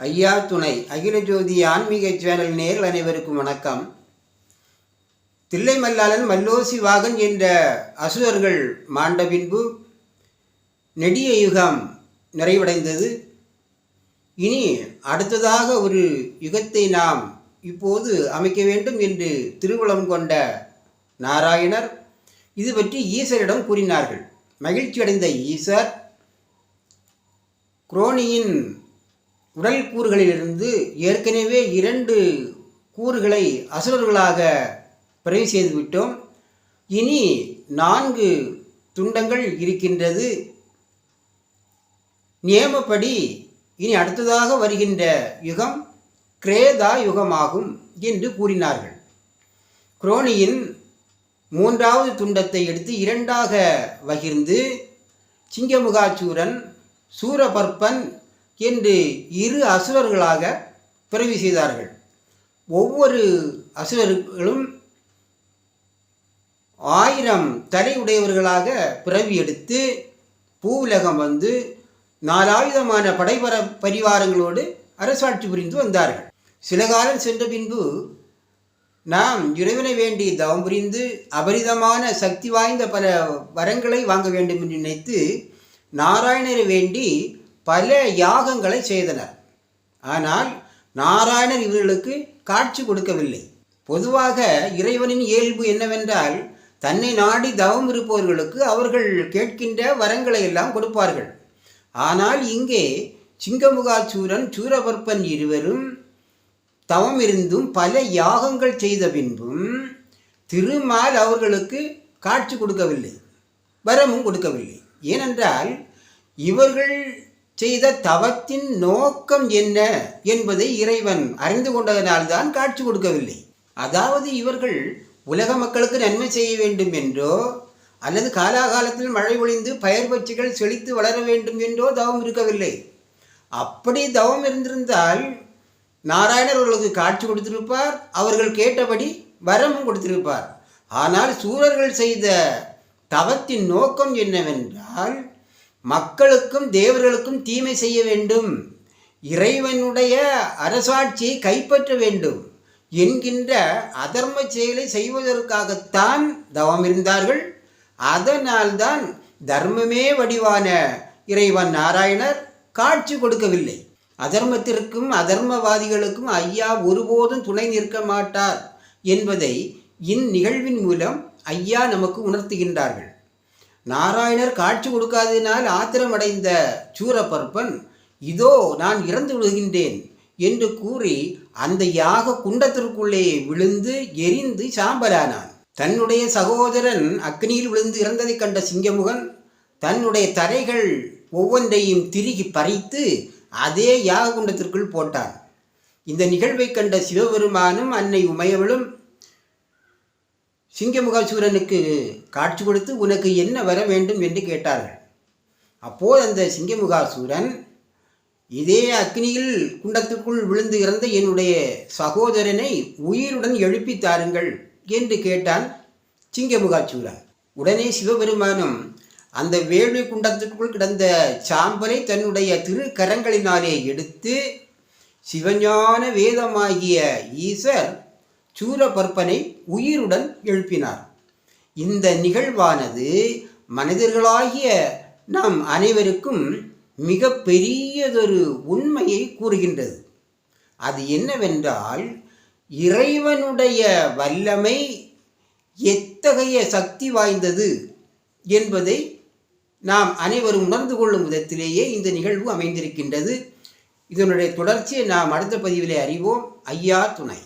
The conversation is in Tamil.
ஐயா துணை அகில ஜோதி ஆன்மீக சேனல் நேர்கள் அனைவருக்கும் வணக்கம். தில்லை மல்லாளன் மல்லோசி வாகன் என்ற அசுரர்கள் மாண்ட பின்பு நெடிய யுகம் நிறைவடைந்தது. இனி அடுத்ததாக ஒரு யுகத்தை நாம் இப்போது அமைக்க வேண்டும் என்று திருவளம் கொண்ட நாராயணர் இது பற்றி ஈசரிடம் கூறினார்கள். மகிழ்ச்சியடைந்த ஈசர் குரோனியின் உடல் கூறுகளிலிருந்து ஏற்கனவே இரண்டு கூறுகளை அசுரர்களாக பிறவி செய்துவிட்டோம். இனி நான்கு துண்டங்கள் இருக்கின்றது. நியமப்படி இனி அடுத்ததாக வருகின்ற யுகம் கிரேதா யுகமாகும் என்று கூறினார்கள். குரோனியின் மூன்றாவது துண்டத்தை எடுத்து இரண்டாக வகிர்ந்து சிங்கமுகாச்சூரன் சூரபர்ப்பன் என்று இரு அசுரர்களாக பிறவி செய்தார்கள். ஒவ்வொரு அசுரர்களும் ஆயிரம் தலை உடையவர்களாக பிறவி எடுத்து பூவுலகம் வந்து நாலாயுதமான படைபர பரிவாரங்களோடு அரசாட்சி புரிந்து வந்தார்கள். சில காலம் சென்ற பின்பு நாம் இறைவனை வேண்டி தவம் புரிந்து அபரிதமான சக்தி வாய்ந்த பல வரங்களை வாங்க வேண்டும் என்று நினைத்து நாராயணரை வேண்டி பல யாகங்களை செய்தனர். ஆனால் நாராயணர் இவர்களுக்கு காட்சி கொடுக்கவில்லை. பொதுவாக இறைவனின் இயல்பு என்னவென்றால் தன்னை நாடி தவம் இருப்பவர்களுக்கு அவர்கள் கேட்கின்ற வரங்களை எல்லாம் கொடுப்பார்கள். ஆனால் இங்கே சிங்கமுகாசூரன் சூரபர்ப்பன் இருவரும் தவம் இருந்தும் பல யாகங்கள் செய்த பின்பும் திருமால் அவர்களுக்கு காட்சி கொடுக்கவில்லை வரமும் கொடுக்கவில்லை. ஏனென்றால் இவர்கள் செய்த தவத்தின் நோக்கம் என்ன என்பதை இறைவன் அறிந்து கொண்டதனால்தான் காட்சி கொடுக்கவில்லை. அதாவது இவர்கள் உலக மக்களுக்கு நன்மை செய்ய வேண்டும் என்றோ அல்லது காலாகாலத்தில் மழை ஒழிந்து பயிர் பட்சிகள் செழித்து வளர வேண்டும் என்றோ தவம் இருக்கவில்லை. அப்படி தவம் இருந்திருந்தால் நாராயணர் அவர்களுக்கு காட்சி கொடுத்திருப்பார் அவர்கள் கேட்டபடி வரமும் கொடுத்திருப்பார். ஆனால் சூரர்கள் செய்த தவத்தின் நோக்கம் என்னவென்றால் மக்களுக்கும் தேவர்களுக்கும் தீமை செய்ய வேண்டும். இறைவனுடைய அரசாட்சியை கைப்பற்ற வேண்டும் என்கின்ற அதர்ம செயலை செய்வதற்காகத்தான் தவம் இருந்தார்கள். அதனால்தான் தர்மமே வடிவான இறைவன் நாராயணர் காட்சி கொடுக்கவில்லை. அதர்மத்திற்கும் அதர்மவாதிகளுக்கும் ஐயா ஒருபோதும் துணை நிற்க மாட்டார் என்பதை இந்நிகழ்வின் மூலம் ஐயா நமக்கு உணர்த்துகின்றார்கள். நாராயணர் காட்சி கொடுக்காததினால் ஆத்திரமடைந்த சூரப்பற்பன் இதோ நான் இறந்து விடுகின்றேன் என்று கூறி அந்த யாக குண்டத்திற்குள்ளே விழுந்து எரிந்து சாம்பலானான். தன்னுடைய சகோதரன் அக்னியில் விழுந்து இறந்ததைக் கண்ட சிங்கமுகன் தன்னுடைய தரைகள் ஒவ்வொன்றையும் திருகி பறித்து அதே யாக குண்டத்திற்குள் போட்டான். இந்த நிகழ்வை கண்ட சிவபெருமானும் அன்னை உமையவளும் சிங்கமுகாசூரனுக்கு காட்சி கொடுத்து உனக்கு என்ன வர வேண்டும் என்று கேட்டார்கள். அப்போது அந்த சிங்கமுகாசூரன் இதே அக்னியில் குண்டத்துக்குள் விழுந்து இறந்த என்னுடைய சகோதரனை உயிருடன் எழுப்பி தாருங்கள் என்று கேட்டான் சிங்கமுகாச்சூரன் உடனே சிவபெருமானும் அந்த வேள்வி குண்டத்துக்குள் கிடந்த சாம்பலை தன்னுடைய திரு கரங்களினாலே எடுத்து சிவஞான வேதமாகிய ஈசர் சூரபற்பனை உயிருடன் எழுப்பினார். இந்த நிகழ்வானது மனிதர்களாகிய நாம் அனைவருக்கும் மிக பெரியதொரு உண்மையை கூறுகின்றது. அது என்னவென்றால் இறைவனுடைய வல்லமை எத்தகைய சக்தி வாய்ந்தது என்பதை நாம் அனைவரும் உணர்ந்து கொள்ளும் விதத்திலேயே இந்த நிகழ்வு அமைந்திருக்கின்றது. இதனுடைய தொடர்ச்சியை நாம் அடுத்த பதிவிலே அறிவோம். ஐயா துணை.